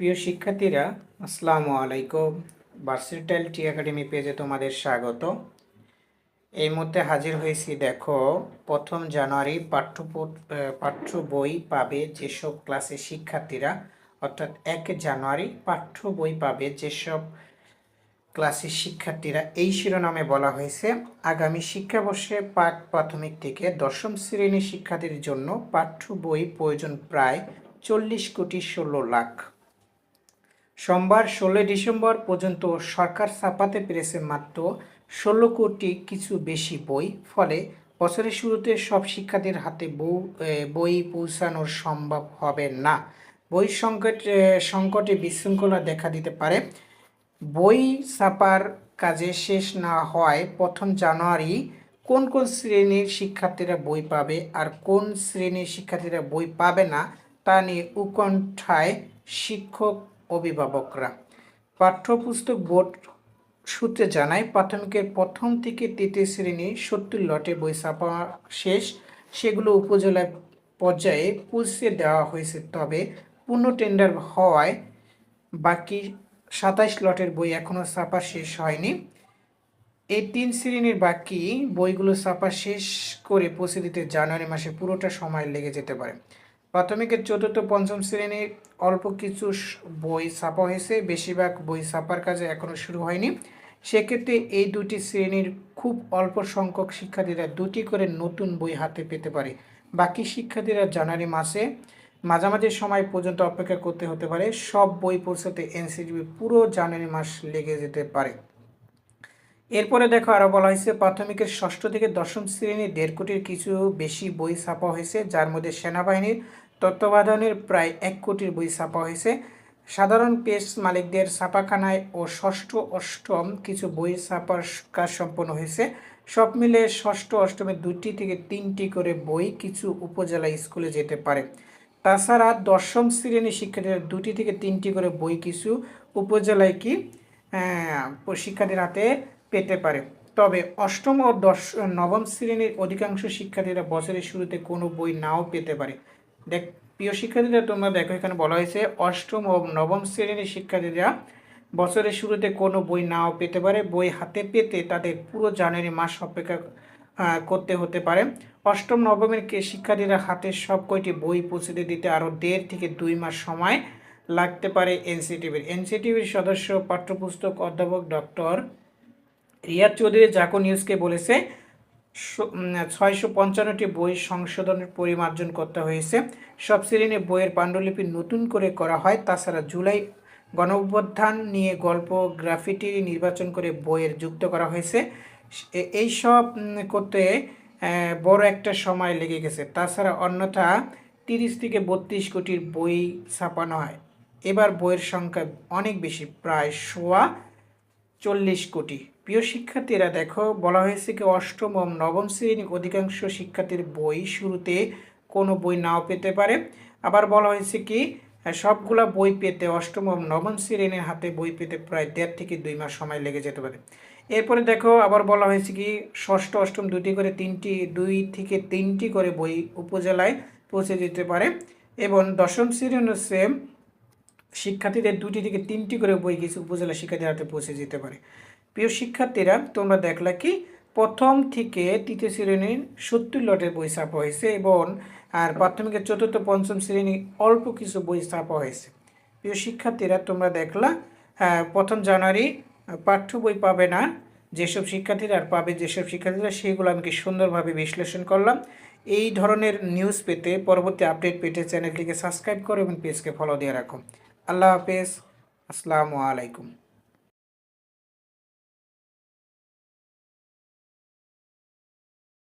প্রিয় শিক্ষার্থীরা, আসসালামু আলাইকুম। ভার্সিটাইল টি একাডেমি পেজে তোমাদের স্বাগত। এই মুহূর্তে হাজির হয়েছি, দেখো, প্রথম জানুয়ারি পাঠ্য পাঠ্য বই পাবে যেসব ক্লাসের শিক্ষার্থীরা, অর্থাৎ এক জানুয়ারি পাঠ্য বই পাবে যেসব ক্লাসের শিক্ষার্থীরা। এই শিরোনামে বলা হয়েছে, আগামী শিক্ষাবর্ষে পাঠ প্রাথমিক থেকে দশম শ্রেণির শিক্ষার্থীর জন্য পাঠ্য বই প্রয়োজন প্রায় চল্লিশ কোটি ষোলো লাখ। সোমবার ষোলোই ডিসেম্বর পর্যন্ত সরকার ছাপাতে পেরেছে মাত্র ষোলো কোটি কিছু বেশি বই। ফলে বছরের শুরুতে সব শিক্ষার্থীর হাতে বউ বই পৌঁছানো সম্ভব হবে না। বই সংকট সংকটে বিশৃঙ্খলা দেখা দিতে পারে। বই ছাপার কাজে শেষ না হওয়ায় প্রথম জানুয়ারি কোন কোন শ্রেণির শিক্ষার্থীরা বই পাবে আর কোন শ্রেণির শিক্ষার্থীরা বই পাবে না তা নিয়ে উৎকণ্ঠায় শিক্ষক অভিভাবকরা। পাঠ্যপুস্তক বোর্ড সূত্রে জানায় প্রাথমিকের প্রথম থেকে তৃতীয় শ্রেণি সত্তর লটে বই ছাপা শেষ। সেগুলো উপজেলা পর্যায়ে পৌঁছে দেওয়া হয়েছে। তবে পূর্ণ টেন্ডার হওয়ায় বাকি সাতাইশ লটের বই এখনও ছাপা শেষ হয়নি। এই তিন শ্রেণির বাকি বইগুলো ছাপা শেষ করে পৌঁছে দিতে জানুয়ারি মাসে পুরোটা সময় লেগে যেতে পারে। প্রাথমিকের চতুর্থ, পঞ্চম শ্রেণির অল্প কিছু বই ছাপা হয়েছে। বেশিরভাগ বই ছাপার কাজে এখনও শুরু হয়নি। সেক্ষেত্রে এই দুটি শ্রেণির খুব অল্প সংখ্যক শিক্ষার্থীরা দুটি করে নতুন বই হাতে পেতে পারে। বাকি শিক্ষার্থীরা জানুয়ারি মাসে মাঝামাঝি সময় পর্যন্ত অপেক্ষা করতে হতে পারে। সব বই পৌঁছাতে এনসিটিভি পুরো জানুয়ারি মাস লেগে যেতে পারে। এরপরে দেখো আরও বলা হয়েছে, প্রাথমিকের ষষ্ঠ থেকে দশম শ্রেণির দেড় কোটির কিছু বেশি বই ছাপা হয়েছে, যার মধ্যে সেনাবাহিনীর তত্ত্বাবধানের প্রায় এক কোটির বই ছাপা হয়েছে। সাধারণ পেজ মালিকদের ছাপাখানায় ও ষষ্ঠ, অষ্টম কিছু বই ছাপার কাজ সম্পন্ন হয়েছে। সব মিলে ষষ্ঠ, অষ্টমে দুটি থেকে তিনটি করে বই কিছু উপজেলা স্কুলে যেতে পারে। তাছাড়া দশম শ্রেণির শিক্ষার্থীরা দুটি থেকে তিনটি করে বই কিছু উপজেলায় কি শিক্ষার্থীর হাতে পেতে পারে। তবে অষ্টম ও দশ, নবম শ্রেণির অধিকাংশ শিক্ষার্থীরা বছরের শুরুতে কোনো বই নাও পেতে পারে। দেখ, প্রিয় শিক্ষার্থীরা, তোমরা দেখো, এখানে বলা হয়েছে অষ্টম ও নবম শ্রেণির শিক্ষার্থীরা বছরের শুরুতে কোনো বই নাও পেতে পারে। বই হাতে পেতে তাদের পুরো জানুয়ারি মাস অপেক্ষা করতে হতে পারে। অষ্টম, নবমের শিক্ষার্থীরা হাতে সব কয়টি বই পৌঁছে দিতে আরও দেড় থেকে দুই মাস সময় লাগতে পারে এনসিটিভির। এনসিটিভির সদস্য, পাঠ্যপুস্তক অধ্যাপক ডক্টর রিয়াদ চৌধুরী জাকো নিউজকে বলেছে ছয়শো পঞ্চান্নটি বই সংশোধনের পরিমার্জন করতে হয়েছে। সব শ্রেণির বইয়ের পাণ্ডুলিপি নতুন করে করা হয়। তাছাড়া জুলাই গণঅভ্যুত্থান নিয়ে গল্প, গ্রাফিটি নির্বাচন করে বইয়ের যুক্ত করা হয়েছে। এই সব করতে বড় একটা সময় লেগে গেছে। তাছাড়া অন্যথা তিরিশ থেকে বত্রিশ কোটির বই ছাপানো হয়। এবার বইয়ের সংখ্যা অনেক বেশি, প্রায় সোয়া চল্লিশ কোটি। প্রিয় শিক্ষার্থীরা, দেখো, বলা হয়েছে কি অষ্টম নবম শ্রেণির অধিকাংশ শিক্ষার্থীর বই শুরুতে কোনো বই নাও পেতে পারে। আবার বলা হয়েছে কি সবগুলা বই পেতে অষ্টম নবম শ্রেণির হাতে বই পেতে প্রায় দেড় থেকে দুই মাস সময় লেগে যেতে পারে। এরপরে দেখো, আবার বলা হয়েছে কি, ষষ্ঠ, অষ্টম দুটি করে তিনটি, দুই থেকে তিনটি করে বই উপজেলায় পৌঁছে যেতে পারে এবং দশম শ্রেণি হচ্ছে শিক্ষার্থীদের দুটি থেকে তিনটি করে বই কিছু উপজেলা শিক্ষার্থীর হাতে পৌঁছে যেতে পারে। প্রিয় শিক্ষার্থীরা তোমরা দেখলা কি প্রথম থেকে তৃতীয় শ্রেণির সত্তর লটের বই ছাপা হয়েছে এবং আর প্রাথমিকের চতুর্থ পঞ্চম শ্রেণি অল্প কিছু বই ছাপা হয়েছে। প্রিয় শিক্ষার্থীরা তোমরা দেখলা হ্যাঁ, প্রথম জানুয়ারি পাঠ্য বই পাবে না যেসব শিক্ষার্থীরা আর পাবে যেসব শিক্ষার্থীরা সেগুলো আমি কি সুন্দরভাবে বিশ্লেষণ করলাম। এই ধরনের নিউজ পেতে পরবর্তী আপডেট পেতে চ্যানেলটিকে সাবস্ক্রাইব করো এবং পেজকে ফলো দিয়ে রাখো। আল্লাহ হাফেজ। আসসালামু আলাইকুম।